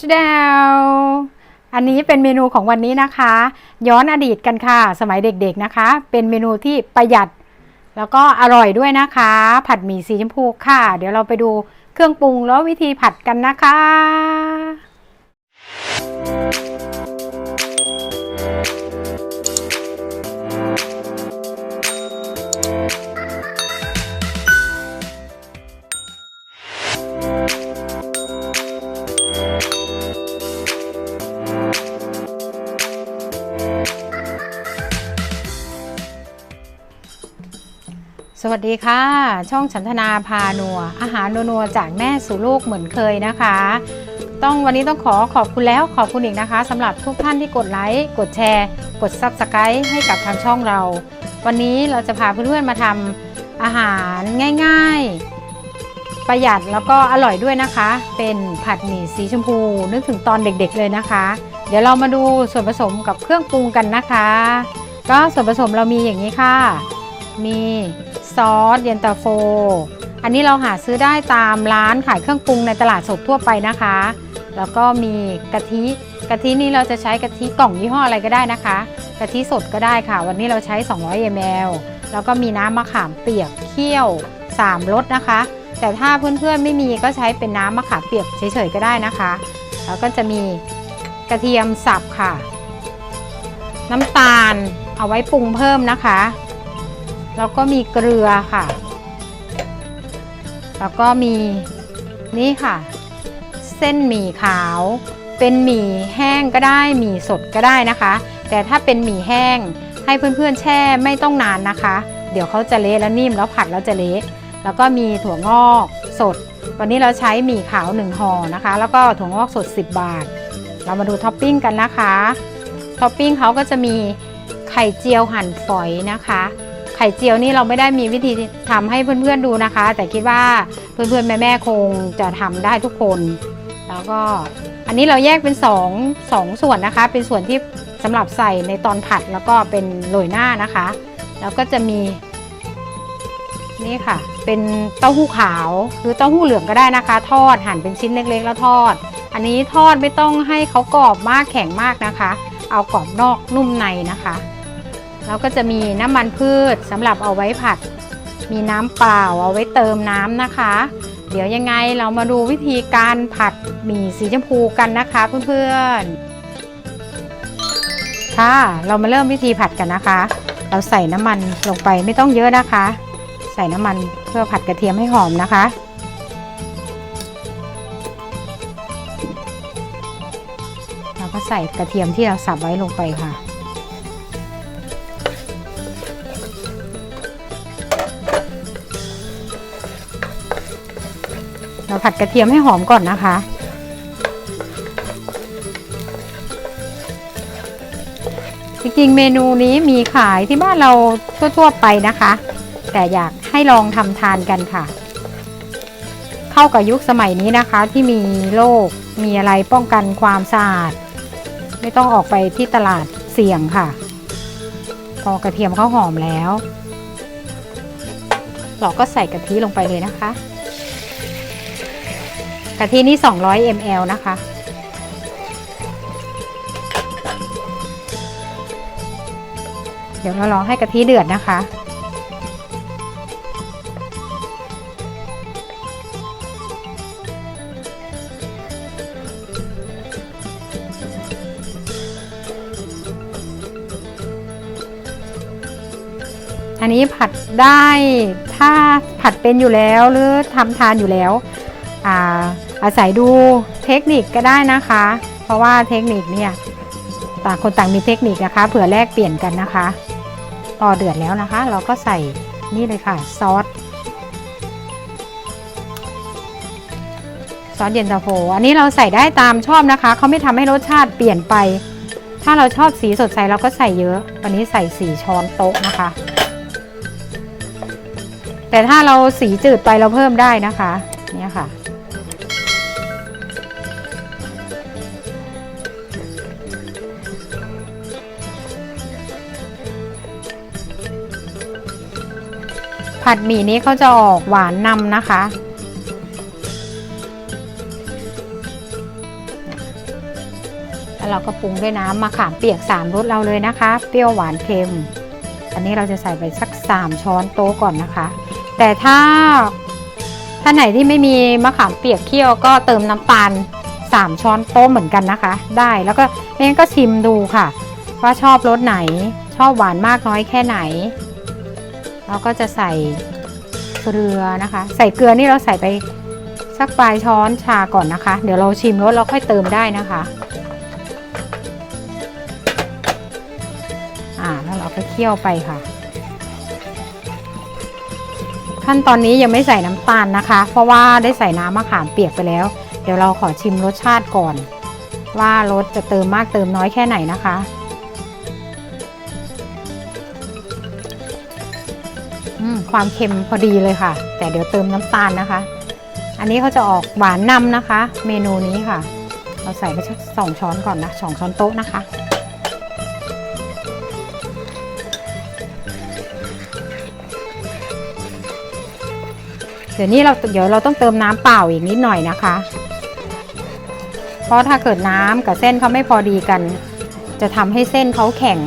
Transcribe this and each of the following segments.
ชดวอันนี้เป็นเมนูของวันนี้นะคะ ย้อนอดีตกันค่ะ สมัยเด็กๆนะคะ เป็นเมนูที่ประหยัด แล้วก็อร่อยด้วยนะคะ ผัดหมี่สีชมพูค่ะ เดี๋ยวเราไปดูเครื่องปรุงแล้ววิธีผัดกันนะคะ วัสดีค่ะ ช่องฉันธนาพานัว อาหารนัวจากแม่สู่ลูกเหมือนเคยนะคะ ต้องวันนี้ต้องขอขอบคุณแล้วขอบคุณอีกนะคะสำหรับทุกท่านที่กดไลค์กดแชร์ กด Subscribe ให้กับทางช่องเรา วันนี้เราจะพาเพื่อนๆมาทำอาหารง่ายๆ ประหยัดแล้วก็อร่อยด้วยนะคะ เป็นผัดหมี่สีชมพู นึกถึงตอนเด็กๆเลยนะคะ เดี๋ยวเรามาดูส่วนผสมกับเครื่องปรุงกันนะคะ ก็ส่วนผสมเรามีอย่างนี้ค่ะมี ซอสเย็นตาโฟ อันนี้เราหาซื้อได้ตามร้านขายเครื่องปรุงในตลาดสดทั่วไปนะคะ แล้วก็มีกะทิกะทินี้เราจะใช้กะทิกล่องยี่ห้ออะไรก็ได้นะคะกะทิสดก็ได้ค่ะ วันนี้เราใช้ 200 ml แล้วก็มีน้ำมะขามเปียกเคี่ยว3รสนะคะ แต่ถ้าเพื่อนๆไม่มีก็ใช้เป็นน้ำมะขามเปียกเฉยๆก็ได้นะคะ แล้วก็จะมีกระเทียมสับค่ะ น้ำตาลเอาไว้ปรุงเพิ่มนะคะ แล้วก็มีเกลือค่ะ แล้วก็มีนี่ค่ะ เส้นหมี่ขาว เป็นหมี่แห้งก็ได้หมี่สดก็ได้นะคะ แต่ถ้าเป็นหมี่แห้งให้เพื่อนๆแช่ไม่ต้องนานนะคะ เดี๋ยวเขาจะเละแล้วนิ่มแล้วผัดแล้วจะเละแล้วก็มีถั่วงอกสด วันนี้เราใช้หมี่ขาว1ห่อนะคะ แล้วก็ถั่วงอกสด 10 บาท เรามาดูท็อปปิ้งกันนะคะท็อปปิ้งเขาก็จะมีไข่เจียวหั่นฝอยนะคะ ไข่เจียวนี่เราไม่ได้มีวิธีทำให้เพื่อนๆดูนะคะ แต่คิดว่าเพื่อนๆแม่ๆคงจะทำได้ทุกคน แล้วก็อันนี้เราแยกเป็น2องสองส่วนนะคะ เป็นส่วนที่สำหรับใส่ในตอนผัดแล้วก็เป็นโรยหน้านะคะ แล้วก็จะมีนี่ค่ะ เป็นเต้าหู้ขาวหรือเต้าหู้เหลืองก็ได้นะคะ ทอดหั่นเป็นชิ้นเล็กๆ แล้วทอด อันนี้ทอดไม่ต้องให้เขากรอบมากแข็งมากนะคะ เอากรอบนอกนุ่มในนะคะ แล้วก็จะมีน้ำมันพืชสำหรับเอาไว้ผัด มีน้ำเปล่าเอาไว้เติมน้ำนะคะ เดี๋ยวยังไงเรามาดูวิธีการผัดหมี่สีชมพูกันนะคะเพื่อนๆ ค่ะ เรามาเริ่มวิธีผัดกันนะคะ เราใส่น้ำมันลงไปไม่ต้องเยอะนะคะ ใส่น้ำมันเพื่อผัดกระเทียมให้หอมนะคะเราก็ใส่กระเทียมที่เราสับไว้ลงไปค่ะ เราผัดกระเทียมให้หอมก่อนนะคะ จริงๆ เมนูนี้มีขายที่บ้านเราทั่วๆไปนะคะ แต่อยากให้ลองทำทานกันค่ะ เข้ากับยุคสมัยนี้นะคะที่มีโรคมีอะไรป้องกันความสะอาด ไม่ต้องออกไปที่ตลาดเสี่ยงค่ะ พอกระเทียมเขาหอมแล้ว เราก็ใส่กะทิลงไปเลยนะคะ กะทินี่ 200 ml นะคะ เดี๋ยวเราลอให้กะทิเดือดนะคะ อันนี้ผัดได้ถ้าผัดเป็นอยู่แล้วหรือทำทานอยู่แล้วอ่า อาศัยดูเทคนิคก็ได้นะคะ เพราะว่าเทคนิคเนี่ยต่างคนต่างมีเทคนิคนะคะเผื่อแลกเปลี่ยนกันนะคะพอเดือดแล้วนะคะ เราก็ใส่นี่เลยค่ะซอสซอสเย็นตาโฟอันนี้เราใส่ได้ตามชอบนะคะเขาไม่ทำให้รสชาติเปลี่ยนไป ถ้าเราชอบสีสดใสเราก็ใส่เยอะ วันนี้ใส่สีช้อนโต๊ะนะคะ แต่ถ้าเราสีจืดไปเราเพิ่มได้นะคะ เนี่ยค่ะ ผัดหมี่นี้เขาจะออกหวานนำนะคะ แล้วเราก็ปรุงด้วยน้ำมะขามเปียก 3รสเราเลยนะคะ เปรี้ยวหวานเค็ม อันนี้เราจะใส่ไปสัก 3 ช้อนโต๊ะก่อนนะคะ แต่ถ้าถ้าไหนที่ไม่มีมะขามเปียกเคี่ยวก็เติมน้ำตาล 3 ช้อนโต๊ะเหมือนกันนะคะ ได้แล้วก็ไม่งั้นก็ชิมดูค่ะ ว่าชอบรสไหน ชอบหวานมากน้อยแค่ไหน เราก็จะใส่เกลือนะคะ ใส่เกลือนี่เราใส่ไปสักปลายช้อนชาก่อนนะคะ เดี๋ยวเราชิมรสเราค่อยเติมได้นะคะอ่าแล้วเราก็เคี่ยวไปค่ะ ขั้นตอนนี้ยังไม่ใส่น้ำตาลนะคะ เพราะว่าได้ใส่น้ำมะขามเปียกไปแล้ว เดี๋ยวเราขอชิมรสชาติก่อน ว่ารสจะเติมมากเติมน้อยแค่ไหนนะคะ ความเค็มพอดีเลยค่ะ แต่เดี๋ยวเติมน้ำตาลนะคะ อันนี้เขาจะออกหวานนำนะคะ เมนูนี้ค่ะ เราใส่ไปสักสองช้อนก่อนนะสองช้อนโต๊ะนะคะ เดี๋ยวนี้เราเดี๋ยวเราต้องเติมน้ำเปล่าอีกนิดหน่อยนะคะ เพราะถ้าเกิดน้ำกับเส้นเขาไม่พอดีกัน จะทำให้เส้นเขาแข็ง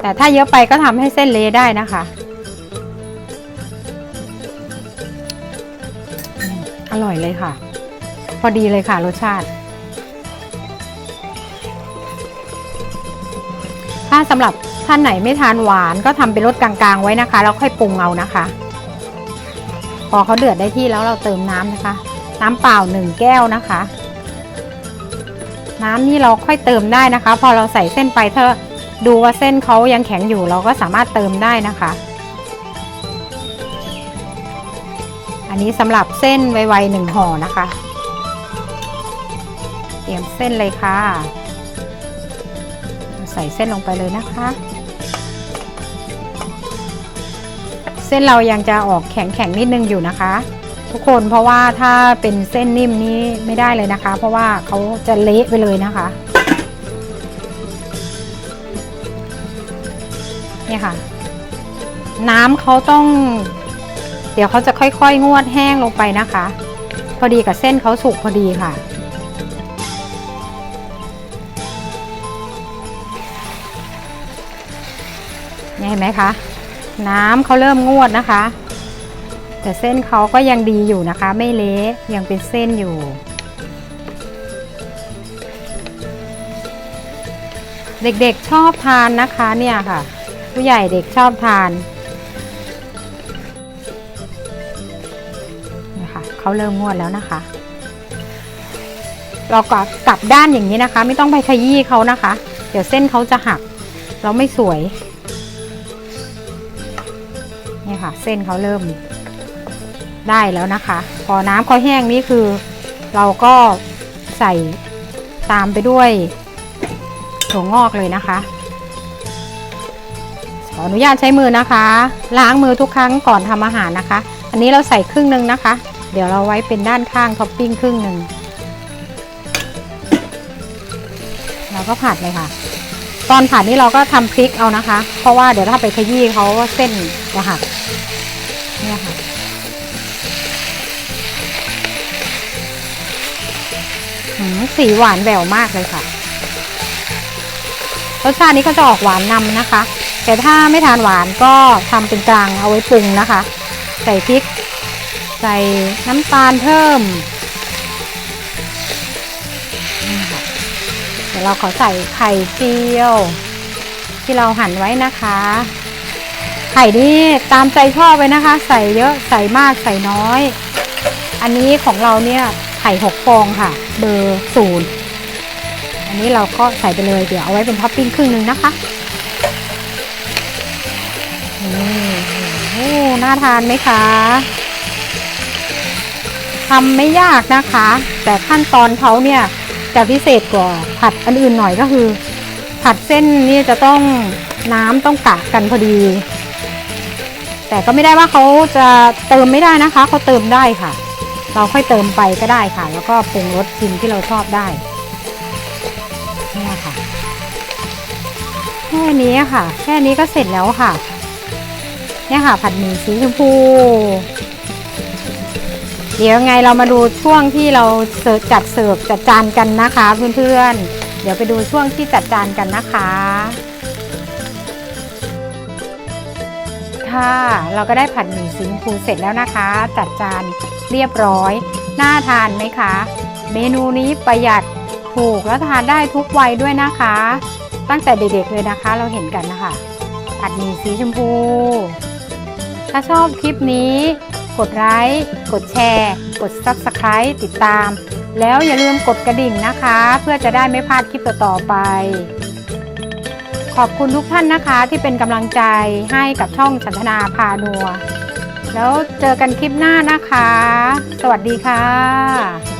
แต่ถ้าเยอะไปก็ทำให้เส้นเละได้นะคะ ร่อยเลยค่ะ พอดีเลยค่ะรสชาติ ถ้าสำหรับท่านไหนไม่ทานหวานก็ทำเป็นรสกลางๆ ไว้นะคะ แล้วค่อยปรุงเอานะคะ พอเขาเดือดได้ที่แล้วเราเติมน้ำนะคะ น้ำเปล่าหนึ่งแก้วนะคะ น้ำนี่เราค่อยเติมได้นะคะ พอเราใส่เส้นไปถ้าดูว่าเส้นเขายังแข็งอยู่เราก็สามารถเติมได้นะคะ นนี้สำหรับเส้นไวๆหนึ่งห่อนะคะ เตรียมเส้นเลยค่ะ ใส่เส้นลงไปเลยนะคะ เส้นเรายังจะออกแข็งๆนิดนึงอยู่นะคะ ทุกคนเพราะว่าถ้าเป็นเส้นนิ่มนี้ไม่ได้เลยนะคะ เพราะว่าเขาจะเละไปเลยนะคะเนี่ยค่ะ น้ำเขาต้อง เดี๋ยวเขาจะค่อยๆ งวดแห้งลงไปนะคะ พอดีกับเส้นเขาสุกพอดีค่ะ เห็นไหมคะ น้ำเขาเริ่มงวดนะคะ แต่เส้นเขาก็ยังดีอยู่นะคะ ไม่เละยังเป็นเส้นอยู่ เด็กๆชอบทานนะคะเนี่ยค่ะ ผู้ใหญ่เด็กชอบทาน เขาเริ่มงวดแล้วนะคะ เราก็กลับด้านอย่างนี้นะคะ ไม่ต้องไปขยี้เขานะคะ เดี๋ยวเส้นเขาจะหัก เราไม่สวยนี่ค่ะ เส้นเขาเริ่มได้แล้วนะคะ พอน้ำเขาแห้งนี่คือ เราก็ใส่ตามไปด้วยถั่วงอกเลยนะคะ ขออนุญาตใช้มือนะคะ ล้างมือทุกครั้งก่อนทำอาหารนะคะ อันนี้เราใส่ครึ่งหนึ่งนะคะ เดี๋ยวเราไว้เป็นด้านข้างท็อปปิ้งครึ่งหนึ่งเราก็ผัดเลยค่ะ ตอนผัดนี่เราก็ทำพริกเอานะคะ เพราะว่าเดี๋ยวถ้าไปขยี้เขาเส้นจะหักเนี่ยค่ะสีหวานแหววมากเลยค่ะรสชาตินี้ก็จะออกหวานนำนะคะ แต่ถ้าไม่ทานหวานก็ทำเป็นกลางเอาไว้ปรุงนะคะ ใส่พริก ใส่น้ำตาลเพิ่มเดี๋ยวเราขอใส่ไข่เจียว ที่เราหั่นไว้นะคะ ไข่นี่ตามใจชอบเลยนะคะ ใส่เยอะใส่มากใส่น้อย อันนี้ของเราเนี่ยไข่หกฟองค่ะ เบอร์ศูนย์อันนี้เราก็ใส่ไปเลยเดี๋ยวเอาไว้เป็นท็อปปิ้งครึ่งหนึ่งนะคะนี่โอ้น่าทานไหมคะ ทำไม่ยากนะคะ แต่ขั้นตอนเขาเนี่ยจะพิเศษกว่าผัดอันอื่นหน่อยก็คือ ผัดเส้นนี่จะต้องน้ำต้องกะกันพอดี แต่ก็ไม่ได้ว่าเขาจะเติมไม่ได้นะคะเขาเติมได้ค่ะ เราค่อยเติมไปก็ได้ค่ะ แล้วก็ปรุงรสชิมที่เราชอบได้เนี่ยค่ะแค่นี้ค่ะ แค่นี้ก็เสร็จแล้วค่ะเนี่ยค่ะ ผัดหมี่สีชมพู เดี๋ยวไงเรามาดูช่วงที่เราเสิร์ฟจัดเสิร์ฟจัดจานกันนะคะ เพื่อนๆ เดี๋ยวไปดูช่วงที่จัดจานกันนะคะ ค่ะเราก็ได้ผัดหมี่สีชมพูเสร็จแล้วนะคะ จัดจานเรียบร้อย น่าทานไหมคะ เมนูนี้ประหยัดถูกและทานได้ทุกวัยด้วยนะคะ ตั้งแต่เด็กๆเลยนะคะเราเห็นกันนะคะผัดหมี่สีชมพู ถ้าชอบคลิปนี้ กดไลค์กดแชร์ กด Subscribe ติดตาม แล้วอย่าลืมกดกระดิ่งนะคะ เพื่อจะได้ไม่พลาดคลิปต่อๆไป ขอบคุณทุกท่านนะคะที่เป็นกำลังใจให้กับช่องสันทนาพานัว แล้วเจอกันคลิปหน้านะคะ สวัสดีค่ะ